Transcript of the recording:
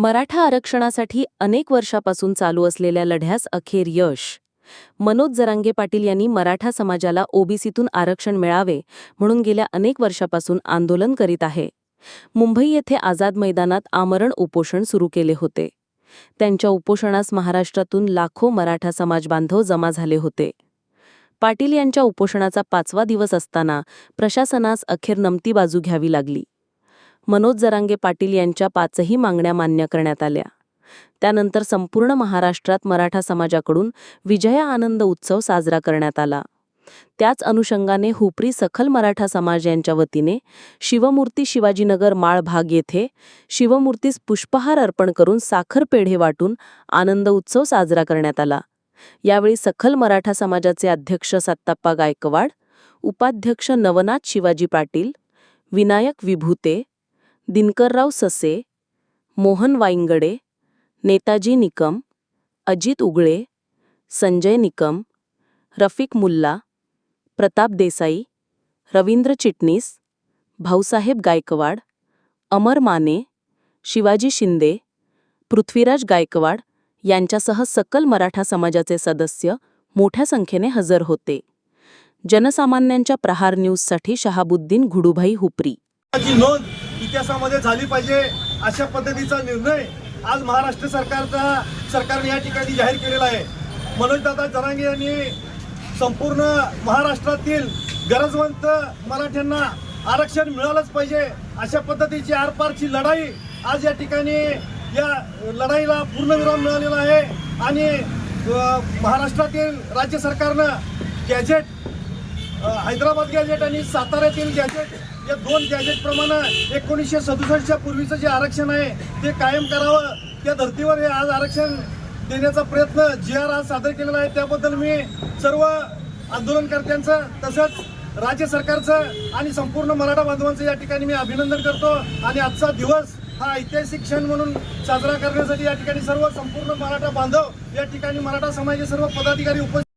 मराठा आरक्षणासाठी अनेक वर्षापासून चालू असलेल्या लढ्यास अखेर यश. मनोज जरांगे पाटील यांनी मराठा समाजाला ओबीसीतून आरक्षण मिळावे म्हणून गेल्या अनेक वर्षापासून आंदोलन करीत आहे. मुंबई येथे आझाद मैदानात आमरण उपोषण सुरू केले होते. त्यांच्या उपोषणास महाराष्ट्रातून लाखो मराठा समाज बांधव जमा झाले होते. पाटील यांच्या उपोषणाचा पाचवा दिवस असताना प्रशासनास अखेर नमती बाजू घ्यावी लागली. मनोज जरांगे पाटील यांच्या पाचही मागण्या मान्य करण्यात आल्या. त्यानंतर संपूर्ण महाराष्ट्रात मराठा समाजाकडून विजया आनंद उत्सव साजरा करण्यात आला. त्याच अनुषंगाने हुपरी सखल मराठा समाज यांच्या वतीने शिवमूर्ती शिवाजीनगर माळ भाग येथे शिवमूर्तीस पुष्पहार अर्पण करून साखर पेढे वाटून आनंद उत्सव साजरा करण्यात आला. यावेळी सखल मराठा समाजाचे अध्यक्ष सत्ताप्पा गायकवाड उपाध्यक्ष नवनाथ शिवाजी पाटील विनायक विभूते दिनकरराव ससे मोहन वाईंगडे नेताजी निकम अजित उगळे संजय निकम रफिक मुल्ला प्रताप देसाई रवींद्र चिटणीस भाऊसाहेब गायकवाड अमर माने शिवाजी शिंदे पृथ्वीराज गायकवाड यांच्यासह सकल मराठा समाजाचे सदस्य मोठ्या संख्येने हजर होते. जनसामान्यांच्या प्रहार न्यूजसाठी शहाबुद्दीन घुडुभाई हुपरी. इतिहासामध्ये झाली पाहिजे अशा पद्धतीचा निर्णय आज महाराष्ट्र सरकारचा सरकारने या ठिकाणी जाहीर केलेला आहे. मनोजदादा जरांगे यांनी संपूर्ण महाराष्ट्रातील गरजवंत मराठ्यांना आरक्षण मिळालंच पाहिजे अशा पद्धतीची आरपारची लढाई आज या ठिकाणी या लढाईला पूर्णविराम मिळालेला आहे. आणि महाराष्ट्रातील राज्य सरकारनं गॅझेट हैदराबाद गॅजेट आणि साताऱ्यातील गॅजेट या दोन गॅझेटप्रमाणे एकोणीसशे सदुसष्टच्या पूर्वीचं जे आरक्षण आहे ते कायम करावं. त्या धर्तीवर हे आज आरक्षण देण्याचा प्रयत्न जी आर आज सादर केलेला आहे. त्याबद्दल मी सर्व आंदोलनकर्त्यांचं तसंच राज्य सरकारचं आणि संपूर्ण मराठा बांधवांचं या ठिकाणी मी अभिनंदन करतो. आणि आजचा दिवस हा ऐतिहासिक क्षण म्हणून साजरा करण्यासाठी या ठिकाणी सर्व संपूर्ण मराठा बांधव या ठिकाणी मराठा समाजाचे सर्व पदाधिकारी उपस्थित